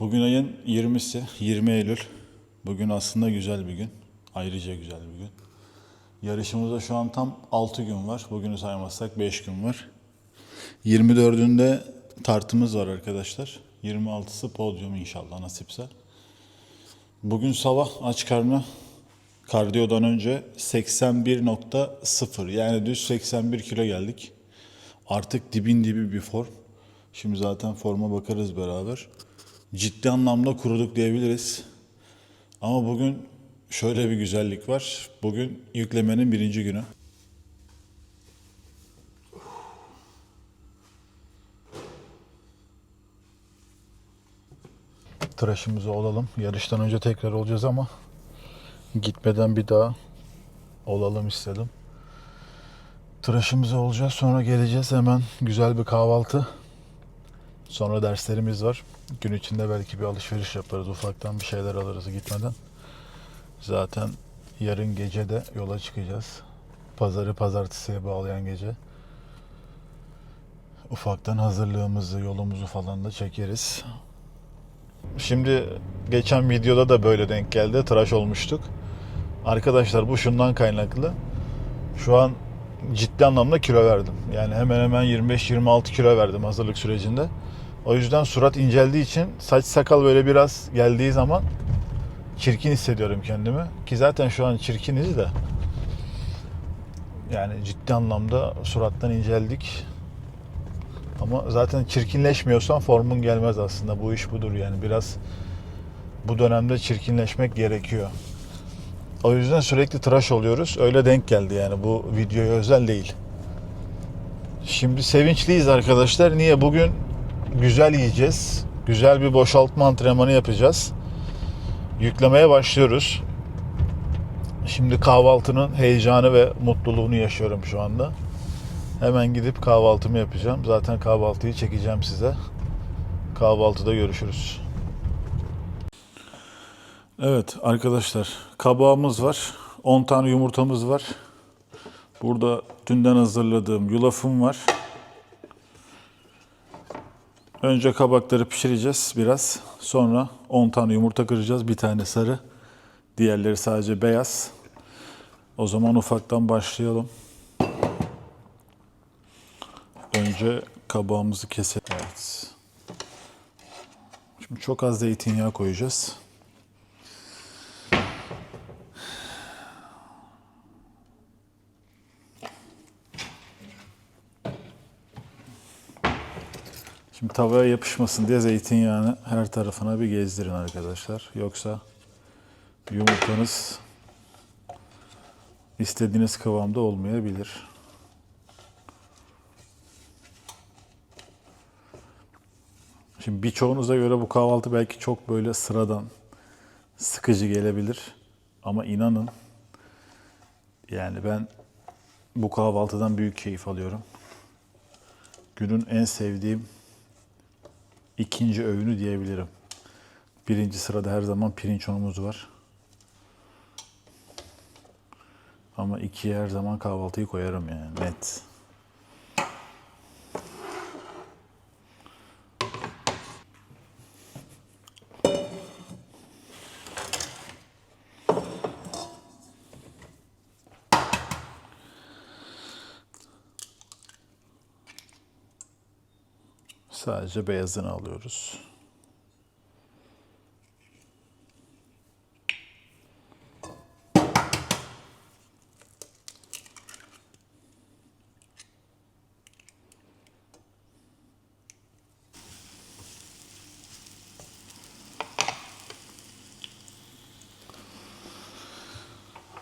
Bugün ayın 20'si, 20 Eylül. Bugün aslında güzel bir gün. Ayrıca güzel bir gün. Yarışımızda şu an tam 6 gün var. Bugünü saymazsak 5 gün var. 24'ünde tartımız var arkadaşlar. 26'sı podyum inşallah nasipse. Bugün sabah aç karnı kardiyodan önce 81.0 yani düz 81 kilo geldik. Artık dibin dibi bir form. Şimdi zaten forma bakarız beraber. Ciddi anlamda kuruduk diyebiliriz. Ama bugün şöyle bir güzellik var. Bugün yüklemenin birinci günü. Tıraşımızı olalım. Yarıştan önce tekrar olacağız ama gitmeden bir daha olalım istedim. Tıraşımızı olacağız. Sonra geleceğiz. Hemen güzel bir kahvaltı. Sonra derslerimiz var. Gün içinde belki bir alışveriş yaparız. Ufaktan bir şeyler alırız gitmeden. Zaten yarın gece de yola çıkacağız. Pazarı pazartesiye bağlayan gece. Ufaktan hazırlığımızı, yolumuzu falan da çekeriz. Şimdi geçen videoda da böyle denk geldi. Tıraş olmuştuk. Arkadaşlar bu şundan kaynaklı. Şu an ciddi anlamda kilo verdim. Yani hemen hemen 25-26 kilo verdim hazırlık sürecinde. O yüzden surat inceldiği için saç sakal böyle biraz geldiği zaman çirkin hissediyorum kendimi. Ki zaten şu an çirkiniz de. Yani ciddi anlamda surattan inceldik. Ama zaten çirkinleşmiyorsan formun gelmez aslında. Bu iş budur yani. Biraz bu dönemde çirkinleşmek gerekiyor. O yüzden sürekli tıraş oluyoruz. Öyle denk geldi yani. Bu videoya özel değil. Şimdi sevinçliyiz arkadaşlar. Niye? Bugün güzel yiyeceğiz. Güzel bir boşaltma antrenmanı yapacağız. Yüklemeye başlıyoruz. Şimdi kahvaltının heyecanı ve mutluluğunu yaşıyorum şu anda. Hemen gidip kahvaltımı yapacağım. Zaten kahvaltıyı çekeceğim size. Kahvaltıda görüşürüz. Evet arkadaşlar kabağımız var. 10 tane yumurtamız var. Burada dünden hazırladığım yulafım var. Önce kabakları pişireceğiz biraz. Sonra 10 tane yumurta kıracağız. Bir tane sarı. Diğerleri sadece beyaz. O zaman ufaktan başlayalım. Önce kabağımızı keselim. Evet. Şimdi çok az zeytinyağı koyacağız. Tavaya yapışmasın diye zeytinyağını her tarafına bir gezdirin arkadaşlar. Yoksa yumurtanız istediğiniz kıvamda olmayabilir. Şimdi birçoğunuza göre bu kahvaltı belki çok böyle sıradan, sıkıcı gelebilir. Ama inanın yani ben bu kahvaltıdan büyük keyif alıyorum. Günün en sevdiğim ikinci öğünü diyebilirim. Birinci sırada her zaman pirinç unumuz var. Ama ikiye her zaman kahvaltıyı koyarım yani net. Sadece beyazını alıyoruz.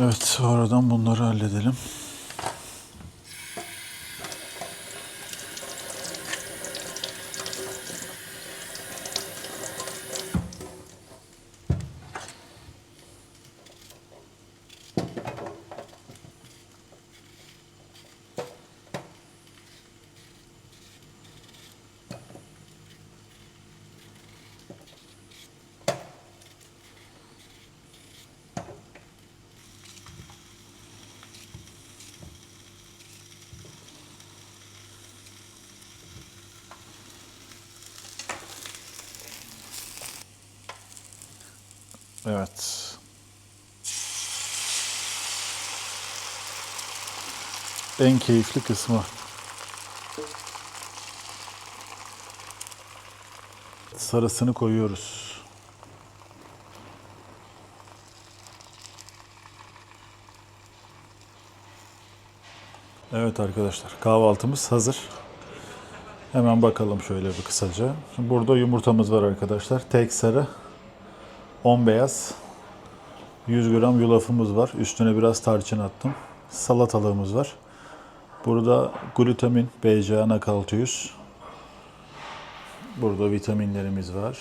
Evet, sonradan bunları halledelim. Evet. En keyifli kısmı. Sarısını koyuyoruz. Evet arkadaşlar kahvaltımız hazır. Hemen bakalım şöyle bir kısaca. Şimdi burada yumurtamız var arkadaşlar. Tek sarı, 10 beyaz. 100 gram yulafımız var. Üstüne biraz tarçın attım. Salatalığımız var. Burada glutamin, BCA nakal 100. Burada vitaminlerimiz var.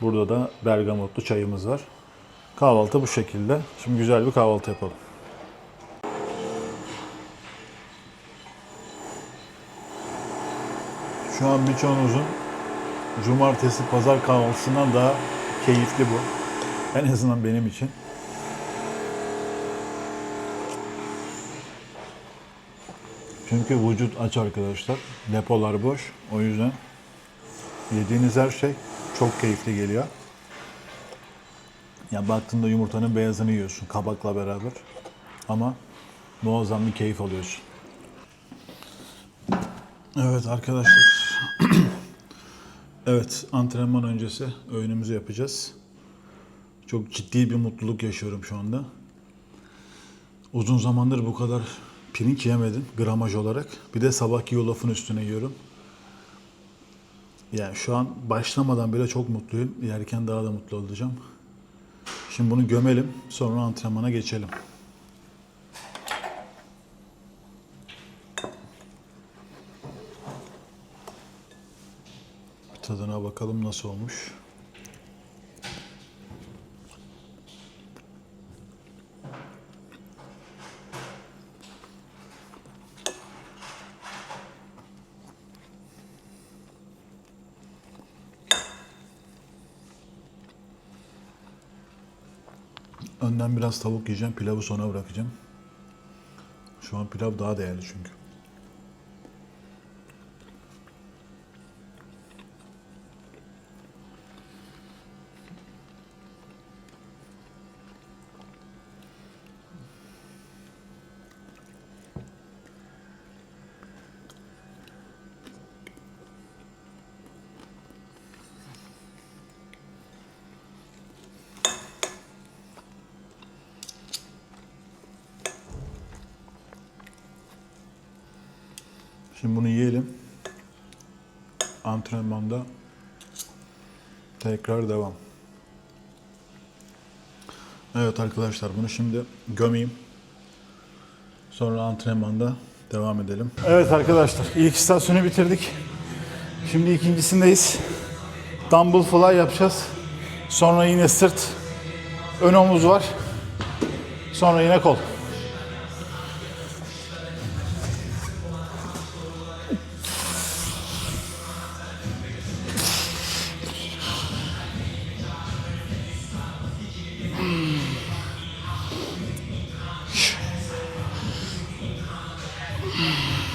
Burada da bergamotlu çayımız var. Kahvaltı bu şekilde. Şimdi güzel bir kahvaltı yapalım. Şu an birçoğunuzun cumartesi pazar kahvaltısından daha keyifli bu. En azından benim için. Çünkü vücut aç arkadaşlar. Depolar boş. O yüzden yediğiniz her şey çok keyifli geliyor. Ya baktığında yumurtanın beyazını yiyorsun kabakla beraber. Ama muazzam bir keyif alıyorsun. Evet arkadaşlar. Evet antrenman öncesi öğünümüzü yapacağız. Çok ciddi bir mutluluk yaşıyorum şu anda. Uzun zamandır bu kadar pirinç yemedim gramaj olarak. Bir de sabahki yulafın üstüne yiyorum. Yani şu an başlamadan bile çok mutluyum. Yerken daha da mutlu olacağım. Şimdi bunu gömelim. Sonra antrenmana geçelim. Tadına bakalım nasıl olmuş. Önden biraz tavuk yiyeceğim, pilavı sona bırakacağım. Şu an pilav daha değerli çünkü. Şimdi bunu yiyelim. Antrenmanda tekrar devam. Evet arkadaşlar bunu şimdi gömeyim. Sonra antrenmanda devam edelim. Evet arkadaşlar ilk istasyonu bitirdik. Şimdi ikincisindeyiz. Dumbbell fly yapacağız. Sonra yine sırt, ön omuz var. Sonra yine kol. Mm-hmm.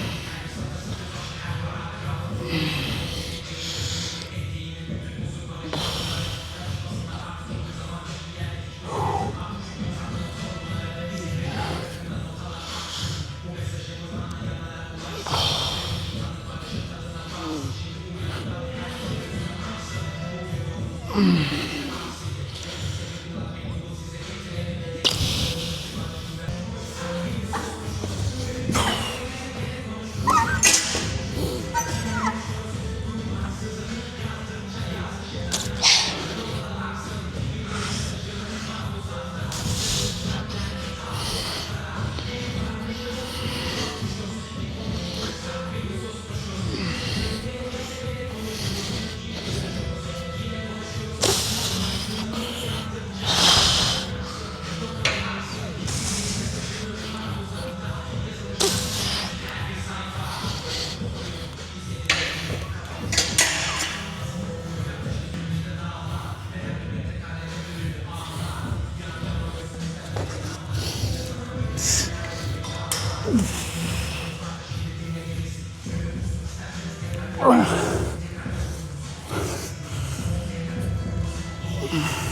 Mm.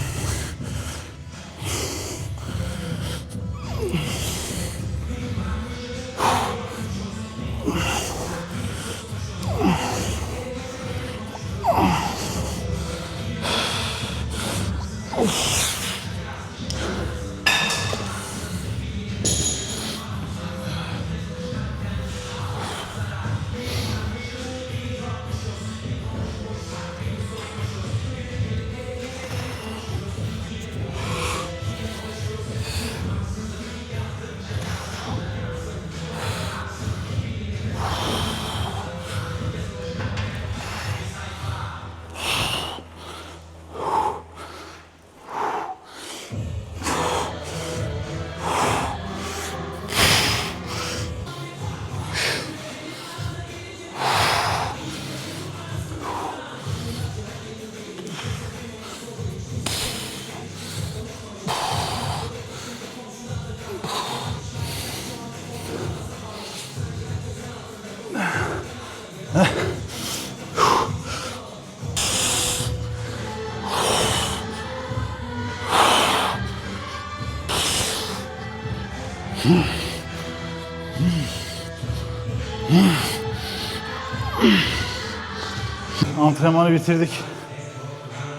Antrenmanı bitirdik.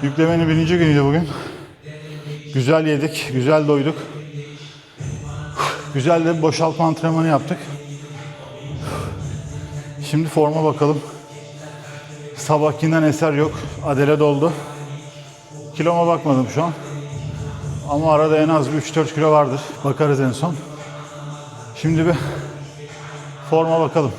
Yüklemenin birinci günüydü bugün. Güzel yedik, güzel doyduk. Güzel de boşaltma antrenmanı yaptık. Şimdi forma bakalım. Sabahkinden eser yok. Adele doldu. Kiloma bakmadım şu an. Ama arada en az bir 3-4 kilo vardır. Bakarız en son. Şimdi bir forma bakalım.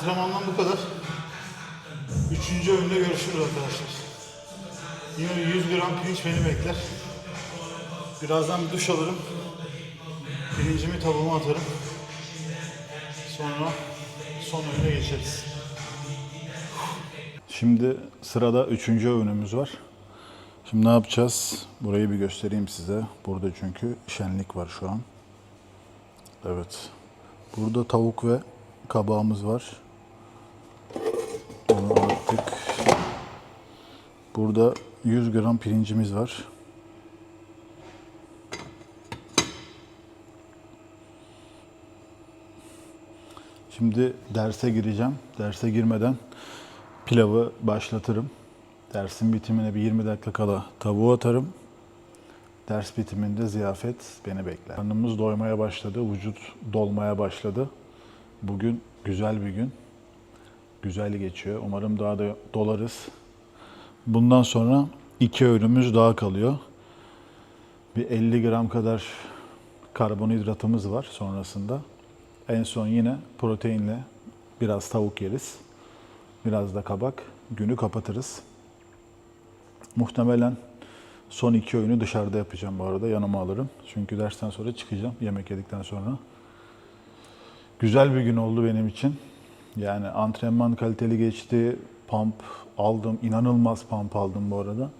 Antrenmandan bu kadar. Üçüncü öğünde görüşürüz arkadaşlar. Yine 100 gram pirinç beni bekler. Birazdan bir duş alırım. Pirincimi tavuğuma atarım. Sonra son öğüne geçeriz. Şimdi sırada üçüncü öğünümüz var. Şimdi ne yapacağız? Burayı bir göstereyim size. Burada çünkü şenlik var şu an. Evet. Burada tavuk ve kabağımız var. Onu attık. Burada 100 gram pirincimiz var. Şimdi derse gireceğim. Derse girmeden pilavı başlatırım. Dersin bitimine bir 20 dakika kala tavuğu atarım. Ders bitiminde ziyafet beni bekler. Karnımız doymaya başladı, vücut dolmaya başladı. Bugün güzel bir gün. Güzel geçiyor. Umarım daha da dolarız. Bundan sonra iki öğünümüz daha kalıyor. Bir 50 gram kadar karbonhidratımız var sonrasında. En son yine proteinle biraz tavuk yeriz. Biraz da kabak. Günü kapatırız. Muhtemelen son iki öğünü dışarıda yapacağım bu arada. Yanıma alırım. Çünkü dersten sonra çıkacağım yemek yedikten sonra. Güzel bir gün oldu benim için. Yani antrenman kaliteli geçti. Pump aldım. İnanılmaz pump aldım bu arada.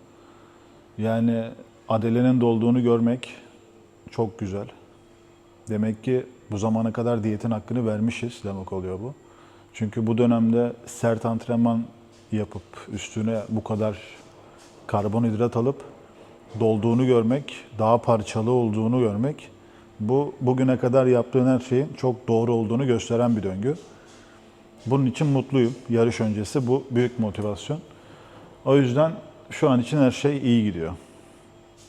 Yani Adele'nin dolduğunu görmek çok güzel. Demek ki bu zamana kadar diyetin hakkını vermişiz demek oluyor bu. Çünkü bu dönemde sert antrenman yapıp üstüne bu kadar karbonhidrat alıp dolduğunu görmek, daha parçalı olduğunu görmek bu bugüne kadar yaptığın her şeyin çok doğru olduğunu gösteren bir döngü. Bunun için mutluyum. Yarış öncesi bu büyük motivasyon. O yüzden şu an için her şey iyi gidiyor.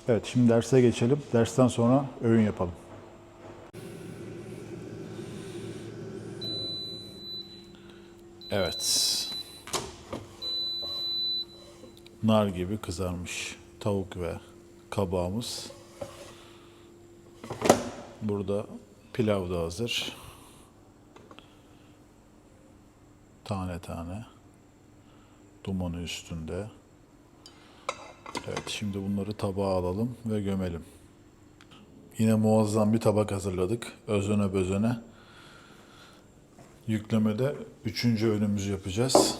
Evet şimdi derse geçelim. Dersten sonra öğün yapalım. Evet. Nar gibi kızarmış tavuk ve kabağımız. Burada pilav da hazır. Tane tane. Dumanı üstünde. Evet şimdi bunları tabağa alalım ve gömelim. Yine muazzam bir tabak hazırladık. Özene bözene. Yüklemede üçüncü öğünümüzü yapacağız.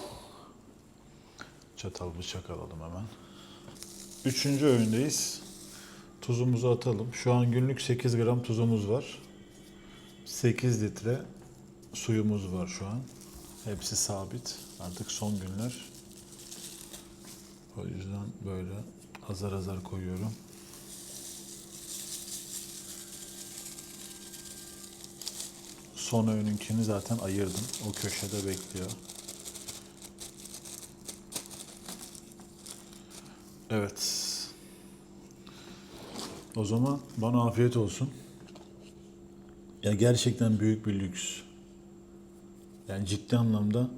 Çatal bıçak alalım hemen. Üçüncü öğündeyiz. Tuzumuzu atalım. Şu an günlük 8 gram tuzumuz var. 8 litre suyumuz var şu an. Hepsi sabit. Artık son günler. O yüzden böyle azar azar koyuyorum. Son öğününkini zaten ayırdım. O köşede bekliyor. Evet. O zaman bana afiyet olsun. Ya gerçekten büyük bir lüks. Yani ciddi anlamda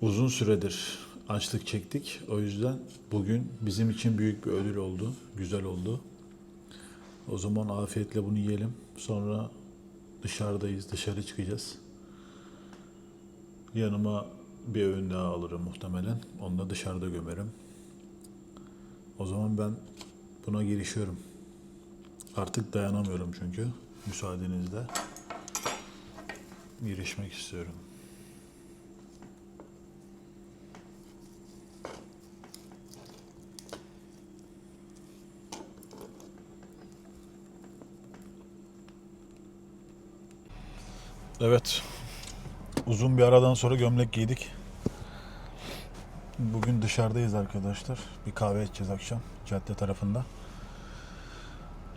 uzun süredir açlık çektik. O yüzden bugün bizim için büyük bir ödül oldu. Güzel oldu. O zaman afiyetle bunu yiyelim. Sonra dışarıdayız, dışarı çıkacağız. Yanıma bir öğün daha alırım muhtemelen. Onu da dışarıda gömerim. O zaman ben buna girişiyorum. Artık dayanamıyorum çünkü. Müsaadenizle girişmek istiyorum. Evet. Uzun bir aradan sonra gömlek giydik. Bugün dışarıdayız arkadaşlar. Bir kahve içeceğiz akşam cadde tarafında.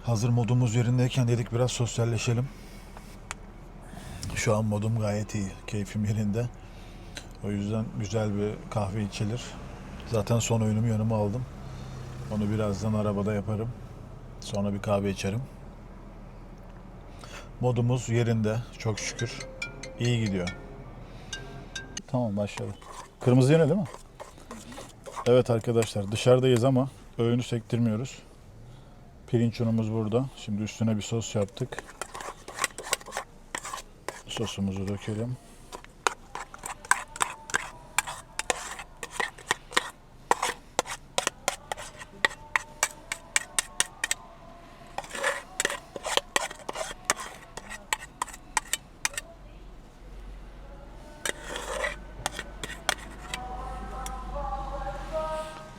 Hazır modumuz yerindeyken dedik biraz sosyalleşelim. Şu an modum gayet iyi. Keyfim yerinde. O yüzden güzel bir kahve içilir. Zaten son öğünümü yanıma aldım. Onu birazdan arabada yaparım. Sonra bir kahve içerim. Modumuz yerinde. Çok şükür. İyi gidiyor. Tamam başlayalım. Kırmızı yine değil mi? Evet arkadaşlar dışarıdayız ama öğünü sektirmiyoruz. Pirinç unumuz burada. Şimdi üstüne bir sos yaptık. Sosumuzu dökelim.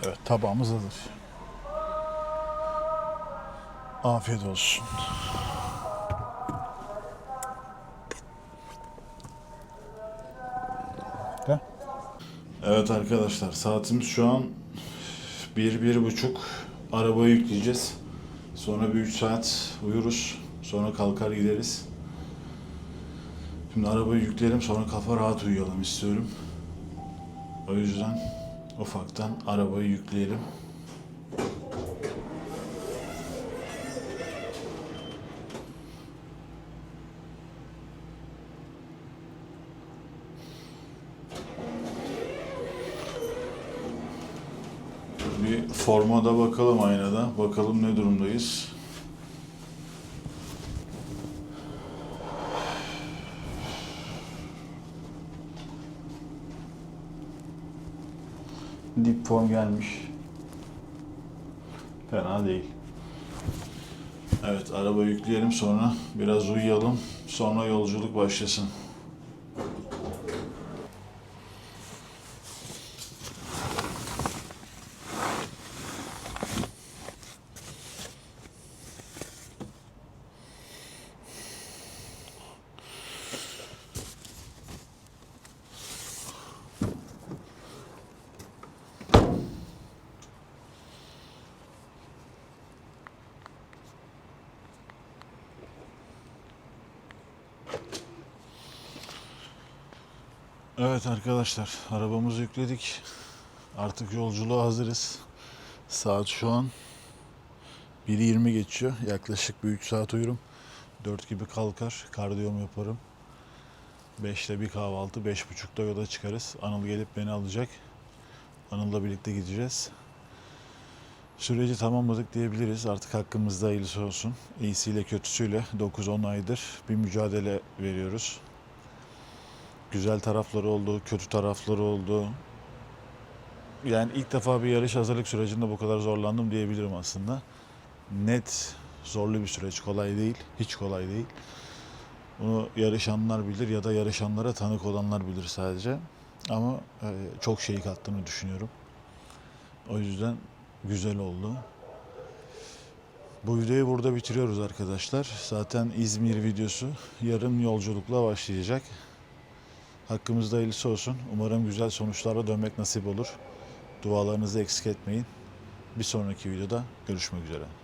Evet tabağımız hazır. Afiyet olsun. De. Evet arkadaşlar saatimiz şu an bir, bir buçuk. Arabayı yükleyeceğiz. Sonra bir üç saat uyuruz. Sonra kalkar gideriz. Şimdi arabayı yükleyelim sonra kafa rahat uyuyalım istiyorum. O yüzden ufaktan arabayı yükleyelim. Bir formada bakalım aynada. Bakalım ne durumdayız. Dip form gelmiş. Fena değil. Evet araba yükleyelim sonra biraz uyuyalım. Sonra yolculuk başlasın. Evet arkadaşlar arabamızı yükledik. Artık yolculuğa hazırız. Saat şu an 1.20 geçiyor. Yaklaşık bir 3 saat uyurum. 4 gibi kalkar. Kardiyomu yaparım. 5'te bir kahvaltı. 5.30'da yola çıkarız. Anıl gelip beni alacak. Anıl'la birlikte gideceğiz. Süreci tamamladık diyebiliriz. Artık hakkımızda hayırlısı olsun. İyisiyle kötüsüyle 9-10 aydır bir mücadele veriyoruz. Güzel tarafları oldu, kötü tarafları oldu. Yani ilk defa bir yarış hazırlık sürecinde bu kadar zorlandım diyebilirim aslında. Net zorlu bir süreç, kolay değil, hiç kolay değil. Bunu yarışanlar bilir ya da yarışanlara tanık olanlar bilir sadece. Ama e, çok şey kattığını düşünüyorum. O yüzden güzel oldu. Bu videoyu burada bitiriyoruz arkadaşlar. Zaten İzmir videosu yarın yolculukla başlayacak. Hakkımızda hayırlısı olsun. Umarım güzel sonuçlarla dönmek nasip olur. Dualarınızı eksik etmeyin. Bir sonraki videoda görüşmek üzere.